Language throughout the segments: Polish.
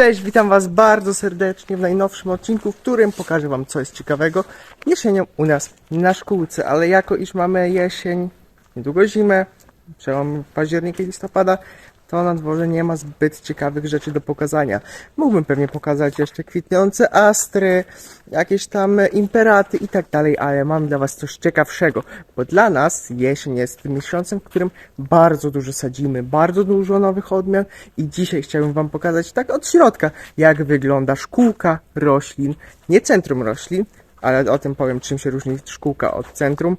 Cześć, witam Was bardzo serdecznie w najnowszym odcinku, w którym pokażę Wam co jest ciekawego jesienią u nas na szkółce, ale jako iż mamy jesień, niedługo zimę, przełom października i listopada, to na dworze nie ma zbyt ciekawych rzeczy do pokazania. Mógłbym pewnie pokazać jeszcze kwitnące astry, jakieś tam imperaty i tak dalej, ale mam dla Was coś ciekawszego, bo dla nas jesień jest miesiącem, w którym bardzo dużo sadzimy, bardzo dużo nowych odmian i dzisiaj chciałbym Wam pokazać tak od środka, jak wygląda szkółka roślin, nie centrum roślin, ale o tym powiem, czym się różni szkółka od centrum.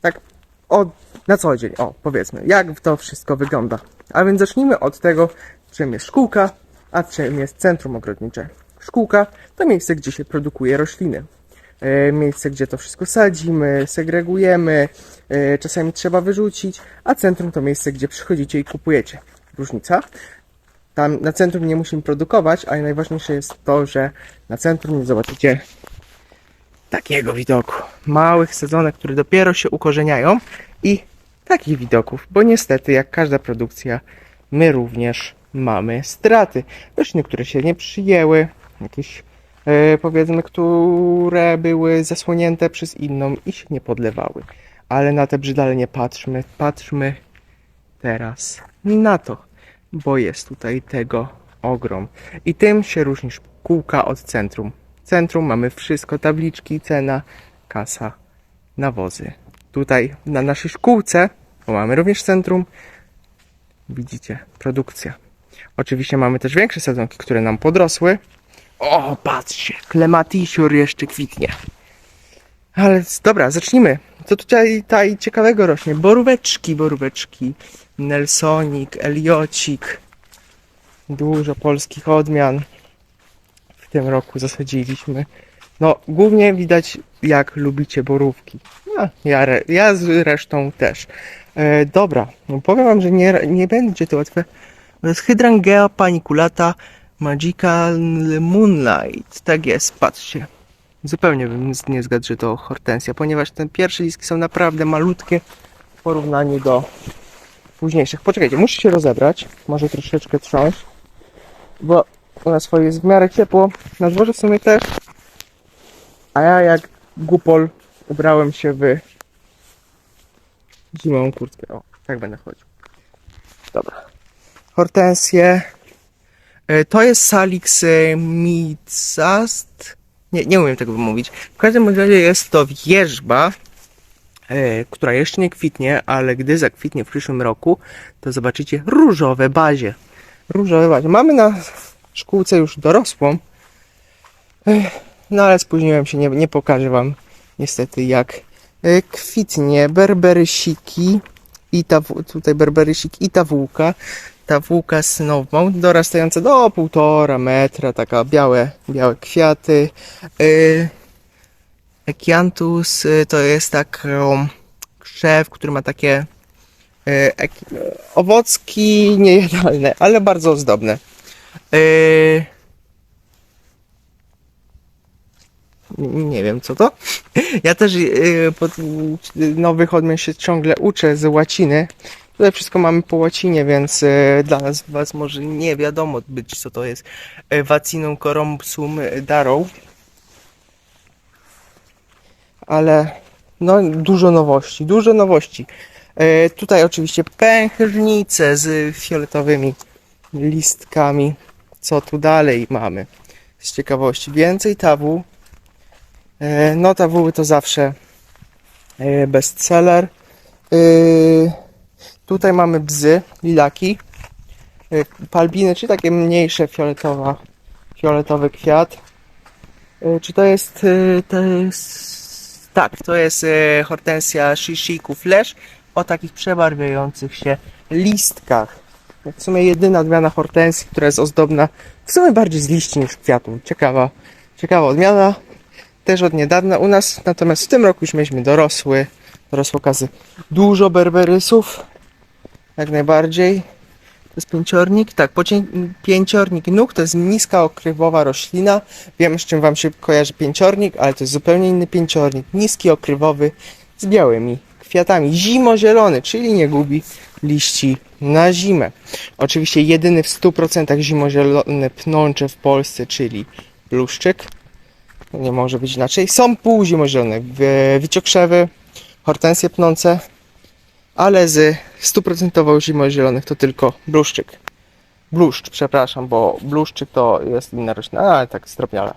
Tak od, na co dzień, o powiedzmy, jak to wszystko wygląda. A więc zacznijmy od tego, czym jest szkółka, a czym jest centrum ogrodnicze. Szkółka to miejsce, gdzie się produkuje rośliny. E, Miejsce, gdzie to wszystko sadzimy, segregujemy, e, czasami trzeba wyrzucić, a centrum to miejsce, gdzie przychodzicie i kupujecie. Różnica? Tam na centrum nie musimy produkować, ale najważniejsze jest to, że na centrum nie zobaczycie takiego widoku. Małych sezonek, które dopiero się ukorzeniają i takich widoków, bo niestety, jak każda produkcja, my również mamy straty. Rośliny, które się nie przyjęły, jakieś e, powiedzmy, które były zasłonięte przez inną i się nie podlewały. Ale na te brzydale nie patrzmy, patrzmy teraz na to, bo jest tutaj tego ogrom. I tym się różni szkółka od centrum. W centrum mamy wszystko, tabliczki, cena, kasa, nawozy. Tutaj na naszej szkółce, bo mamy również centrum, widzicie, produkcja. Oczywiście mamy też większe sadzonki, które nam podrosły. O, patrzcie, klematisior jeszcze kwitnie. Ale dobra, zacznijmy. Co tutaj, tutaj ciekawego rośnie? Boróweczki, boróweczki. Nelsonik, Eliocik. Dużo polskich odmian w tym roku zasadziliśmy. No, głównie widać, jak lubicie borówki. No, ja, ja z resztą też. E, dobra, no powiem wam, że nie, nie będzie to łatwe. To jest Hydrangea paniculata Magical Moonlight. Tak jest, patrzcie. Zupełnie bym nie zgadł, że to hortensja, ponieważ te pierwsze listki są naprawdę malutkie w porównaniu do późniejszych. Poczekajcie, muszę się rozebrać. Może troszeczkę trząść. Bo u nas swoje jest w miarę ciepło. Na dworze w sumie też. A ja jak gupol ubrałem się w zimową kurtkę. O, tak będę chodził. Dobra. Hortensje. E, To jest Salix e, micast. Nie, nie umiem tego wymówić. W każdym razie jest to wierzba, e, która jeszcze nie kwitnie, ale gdy zakwitnie w przyszłym roku, to zobaczycie różowe bazie. Różowe bazie. Mamy na szkółce już dorosłą. Ech, No ale spóźniłem się, nie, nie pokażę wam niestety jak e, kwitnie berberysiki i ta, tutaj berberysik i ta włóka. Ta włóka dorastająca do półtora metra, taka białe, białe kwiaty. Yy, Ekiantus y, to jest taki krzew, który ma takie owocki niejadalne, ale bardzo ozdobne. Yy, nie wiem co to. Ja też yy, pod nowych odmian się ciągle uczę z łaciny. Tutaj wszystko mamy po łacinie, więc yy, dla nas was może nie wiadomo być co to jest. Vacinum corumpsum darrow. Ale no dużo nowości, dużo nowości. Tutaj oczywiście pęchernice z fioletowymi listkami. Co tu dalej mamy? Z ciekawości więcej tawu. E, no tawu to zawsze e, bestseller. E, tutaj mamy bzy, lilaki. Palbiny, czy takie mniejsze fioletowa, fioletowy kwiat. Czy to jest, to jest, tak, to jest hortensja shishiku flash o takich przebarwiających się listkach. W sumie jedyna odmiana hortensji, która jest ozdobna, w sumie bardziej z liści niż kwiatów. Ciekawa, ciekawa odmiana, też od niedawna u nas, natomiast w tym roku już mieliśmy dorosły, dorosłe okazy. Dużo berberysów, jak najbardziej. To jest pięciornik? Tak, pięciornik nóg to jest niska okrywowa roślina. Wiem, z czym Wam się kojarzy pięciornik, ale to jest zupełnie inny pięciornik. Niski, okrywowy, z białymi kwiatami. Zimozielony, czyli nie gubi liści na zimę. Oczywiście jedyny w 100% zimozielony pnącze w Polsce, czyli bluszczyk. Nie może być inaczej. Są półzimozielone wy- wyciokrzewy, hortensje pnące, ale z 100% zimozielonych to tylko bluszczyk. Bluszcz, przepraszam, bo bluszczyk to jest inna roślina, ale tak zdrobniale.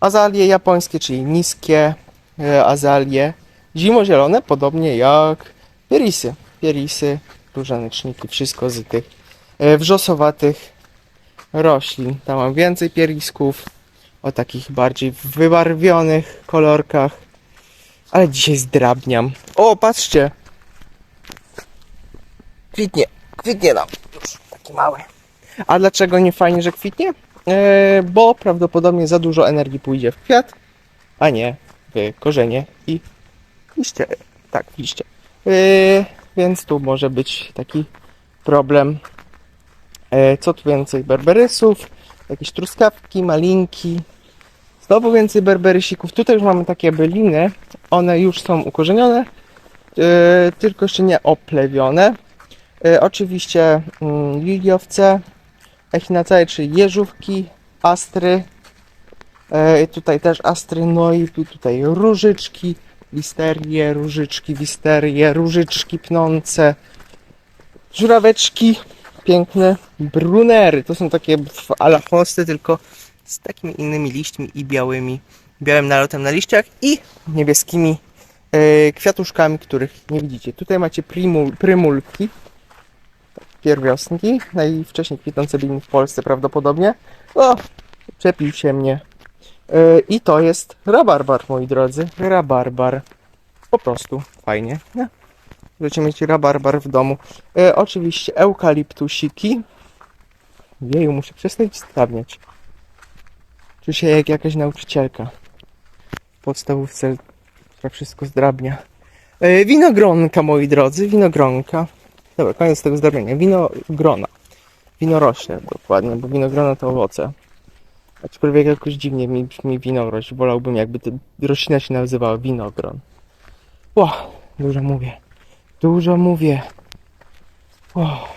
Azalie japońskie, czyli niskie e, azalie, zimozielone, podobnie jak pierisy. Pierisy, różaneczniki, wszystko z tych e, wrzosowatych roślin. Tam mam więcej pierisków o takich bardziej wybarwionych kolorkach, ale dzisiaj zdrabniam. O, patrzcie! Kwitnie, kwitnie nam. Już taki mały. A dlaczego nie fajnie, że kwitnie? E, bo prawdopodobnie za dużo energii pójdzie w kwiat, a nie w korzenie i liście. Tak, liście. E, więc tu może być taki problem. E, co tu więcej? Berberysów, jakieś truskawki, malinki. Znowu więcej berberysików. Tutaj już mamy takie byliny. One już są ukorzenione, e, tylko jeszcze nie oplewione. E, oczywiście mm, liliowce, echinacea, czyli jeżówki, astry. E, tutaj też astry, no i tu- tutaj różyczki, listerie, różyczki, wisterie, różyczki pnące, żuraweczki, piękne brunery. To są takie w ala hosty, tylko z takimi innymi liśćmi i białymi, białym nalotem na liściach i niebieskimi e, kwiatuszkami, których nie widzicie. Tutaj macie primul, prymulki, pierwiosnki, najwcześniej kwitnące byli w Polsce prawdopodobnie. O, czepił się mnie. E, I to jest rabarbar, moi drodzy. Rabarbar. Po prostu fajnie. Nie? Będziecie mieć rabarbar w domu. E, oczywiście eukaliptusiki. Jeju, muszę przestać stawniać. Czuję się jak jakaś nauczycielka w podstawówce, która wszystko zdrabnia. E, winogronka, moi drodzy, winogronka. Dobra, koniec tego zdrabiania. Winogrona. Winorośnie dokładnie, bo winogrona to owoce. Aczkolwiek jakoś dziwnie mi brzmi winorość. Wolałbym jakby ta roślina się nazywała winogron. Ło, dużo mówię. Dużo mówię. O,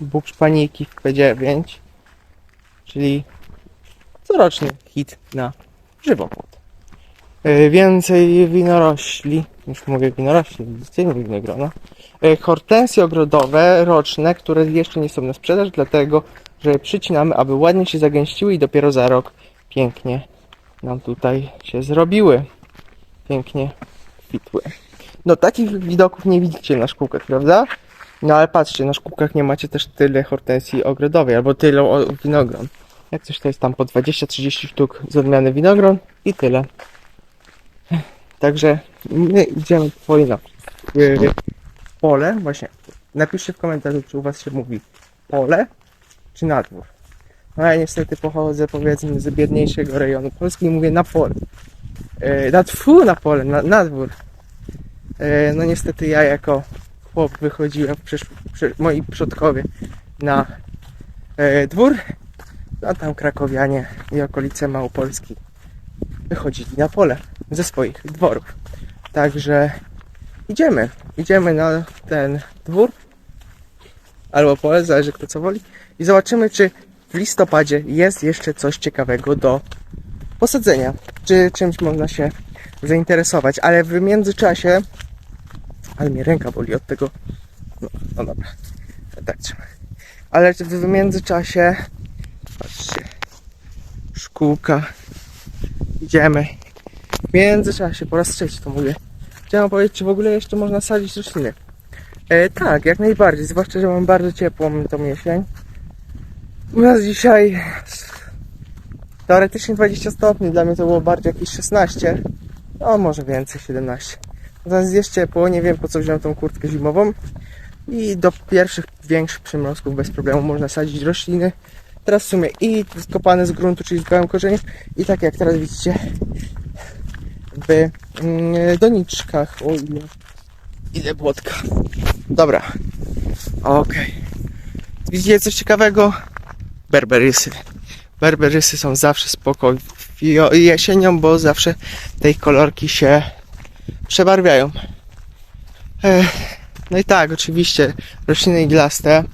Bóg paniki w P9, czyli coroczny hit na żywopłot. E, Więcej winorośli, już mówię winorośli, widzicie, nie winogrona. E, Hortensje ogrodowe roczne, które jeszcze nie są na sprzedaż, dlatego że przycinamy, aby ładnie się zagęściły i dopiero za rok pięknie nam tutaj się zrobiły. Pięknie kwitły. No takich widoków nie widzicie na szkółkach, prawda? No ale patrzcie, na szkółkach nie macie też tyle hortensji ogrodowej, albo tyle winogron. Jak coś to jest tam po 20-30 sztuk z odmiany winogron i tyle. Także my idziemy powoli na yy, pole. Właśnie, napiszcie w komentarzu, czy u Was się mówi pole, czy na dwór. No ja niestety pochodzę powiedzmy z biedniejszego rejonu Polski i mówię na pole. Yy, na na pole, na, na dwór. Yy, no niestety ja jako chłop wychodziłem, moi przodkowie na yy, dwór, a tam krakowianie i okolice Małopolski wychodzili na pole ze swoich dworów. Także idziemy, idziemy na ten dwór albo pole, zależy kto co woli i zobaczymy czy w listopadzie jest jeszcze coś ciekawego do posadzenia, czy czymś można się zainteresować, ale w międzyczasie ale mnie ręka boli od tego no, no dobra, tak ale w międzyczasie patrzcie szkółka idziemy w międzyczasie, po raz trzeci to mówię. Chciałem powiedzieć, czy w ogóle jeszcze można sadzić rośliny. E, tak, jak najbardziej, zwłaszcza, że mam bardzo ciepłą tą jesień. U nas dzisiaj teoretycznie 20 stopni, dla mnie to było bardziej jakieś 16, no może więcej, 17. Natomiast jest ciepło, nie wiem po co wziąłem tą kurtkę zimową i do pierwszych większych przymrozków bez problemu można sadzić rośliny. Teraz w sumie i skopane z gruntu, czyli z białym korzeniem i tak jak teraz widzicie w mm, doniczkach. O ile, ile błotka. Dobra. Okej. Widzicie coś ciekawego? Berberysy. Berberysy są zawsze spoko jesienią, bo zawsze te ich kolorki się przebarwiają. No i tak, oczywiście, rośliny iglaste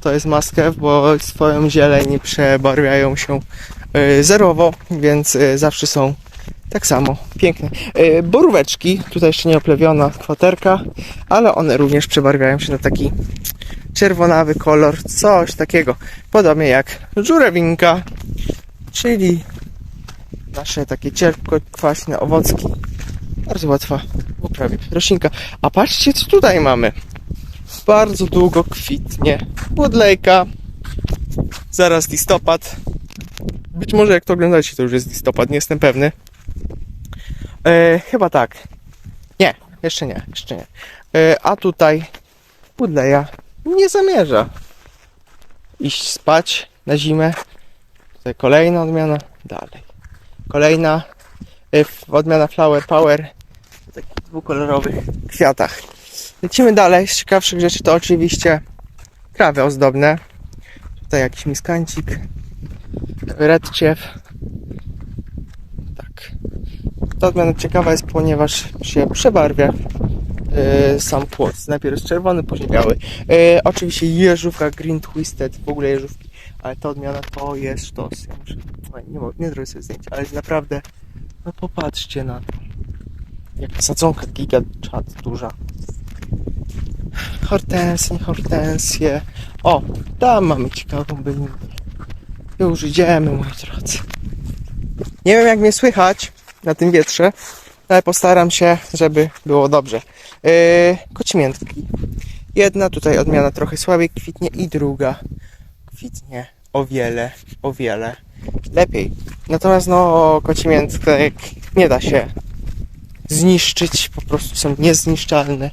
to jest maskew, bo swoją zieleń przebarwiają się y, zerowo, więc y, zawsze są tak samo piękne. Y, Boróweczki, tutaj jeszcze nie oplewiona kwaterka, ale one również przebarwiają się na taki czerwonawy kolor, coś takiego. Podobnie jak żurawinka, czyli nasze takie cierpko kwaśne owocki. Bardzo łatwa uprawie roślinka. A patrzcie, co tutaj mamy. Bardzo długo kwitnie. Budlejka. Zaraz listopad. Być może jak to oglądacie, to już jest listopad, nie jestem pewny. E, chyba tak. Nie, jeszcze nie, jeszcze nie. E, a tutaj Budleja nie zamierza iść spać na zimę. Tutaj kolejna odmiana. Dalej. Kolejna e, odmiana Flower Power takich dwukolorowych kwiatach. Lecimy dalej. Z ciekawszych rzeczy to oczywiście krawy ozdobne. Tutaj jakiś miskancik. Redciew. Tak. Ta odmiana ciekawa jest, ponieważ się przebarwia e, sam płot. Najpierw jest czerwony, później biały. E, oczywiście jeżówka Green Twisted, w ogóle jeżówki, ale ta odmiana to jest sztos. Ja muszę, nie, mogę, nie zrobię sobie zdjęcia, ale naprawdę, no popatrzcie na to. Jaka sadzonka giga duża. Hortensje, hortensje. O, tam mamy ciekawą bylinkę. Już idziemy, moi drodzy. Nie wiem, jak mnie słychać na tym wietrze, ale postaram się, żeby było dobrze. Yy, kocimiętki. Jedna tutaj odmiana trochę słabiej kwitnie i druga kwitnie o wiele, o wiele lepiej. Natomiast no kocimiętek nie da się zniszczyć, po prostu są niezniszczalne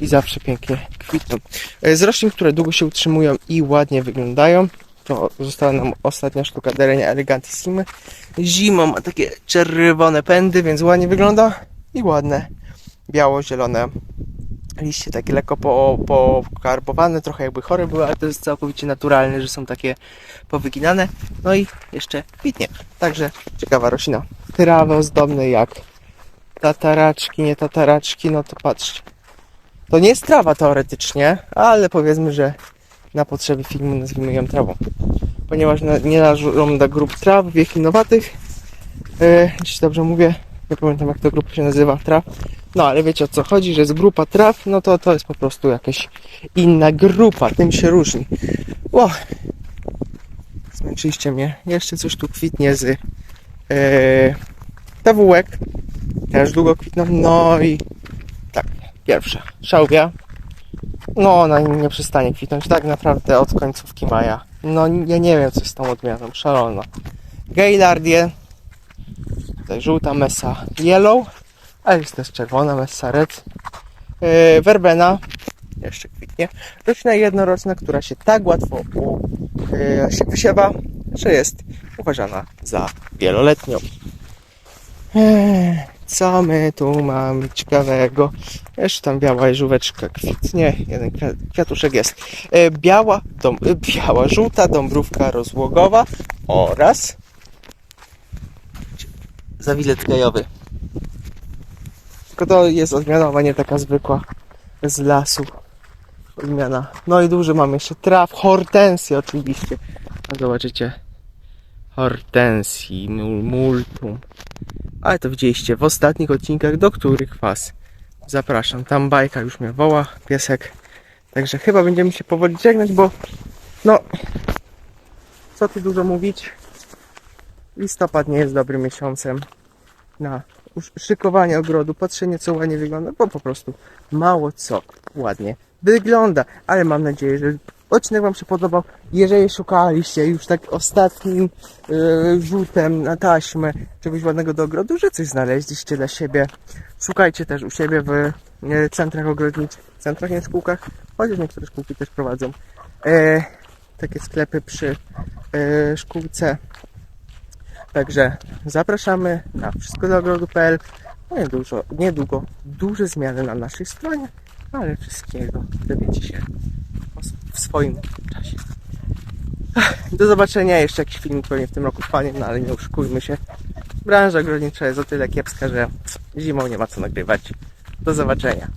i zawsze pięknie kwitną. Yy, Z roślin, które długo się utrzymują i ładnie wyglądają, to została nam ostatnia sztuka Derenia elegantissimy. Zimą ma takie czerwone pędy, więc ładnie wygląda i ładne biało-zielone liście takie lekko po, pokarbowane, trochę jakby chore były, ale to jest całkowicie naturalne, że są takie powyginane. No i jeszcze kwitnie. Także ciekawa roślina. Trawy ozdobne jak tataraczki, nie tataraczki, no to patrzcie. To nie jest trawa teoretycznie, ale powiedzmy, że na potrzeby filmu nazwijmy ją trawą. Ponieważ nie należą do grup traw wiekinowatych. Yy, jeśli dobrze mówię, nie pamiętam jak to grupa się nazywa, traw. No ale wiecie o co chodzi, że jest grupa traw, no to to jest po prostu jakaś inna grupa, tym się różni. Ło, zmęczyliście mnie. Jeszcze coś tu kwitnie z yy, TWłek. Też długo kwitną. No i tak, pierwsza. Szałwia. No ona nie przestanie kwitnąć tak naprawdę od końcówki maja. No ja nie wiem co z tą odmianą, szalona. Gaillardie. Tutaj żółta mesa yellow. A jest też czerwona mesa red. Yy, werbena. Jeszcze kwitnie. Roślina jednoroczna, która się tak łatwo u, yy, się wysiewa, że jest uważana za wieloletnią. Ech, Co my tu mamy ciekawego? Jeszcze tam biała jeżóweczka kwitnie, jeden kwi- kwiatuszek jest. E, Biała, dom, e, biała, żółta dąbrówka rozłogowa oraz zawilec gajowy. Tylko to jest odmiana, a nie taka zwykła z lasu. Odmiana. No i duży mamy jeszcze traw, hortensję oczywiście. Zobaczycie. Hortensji, mul- multum. Ale to widzieliście w ostatnich odcinkach, do których Was zapraszam. Tam bajka już mnie woła, piesek. Także chyba będziemy się powoli żegnać, bo no, co tu dużo mówić. Listopad nie jest dobrym miesiącem na szykowanie ogrodu, patrzenie co ładnie wygląda, bo po prostu mało co ładnie wygląda. Ale mam nadzieję, że odcinek Wam się podobał. Jeżeli szukaliście już tak ostatnim yy, rzutem na taśmę czegoś ładnego do ogrodu, że coś znaleźliście dla siebie, szukajcie też u siebie w e, centrach ogrodniczych, centrach nie szkółkach, chociaż niektóre szkółki też prowadzą e, takie sklepy przy e, szkółce. Także zapraszamy na wszystko do ogrodu.pl. Niedługo, niedługo duże zmiany na naszej stronie, ale wszystkiego dowiecie się w swoim czasie. Do zobaczenia. Jeszcze jakiś film pewnie w tym roku wpadnie, no ale nie oszukujmy się. Branża ogrodnicza jest o tyle kiepska, że zimą nie ma co nagrywać. Do zobaczenia.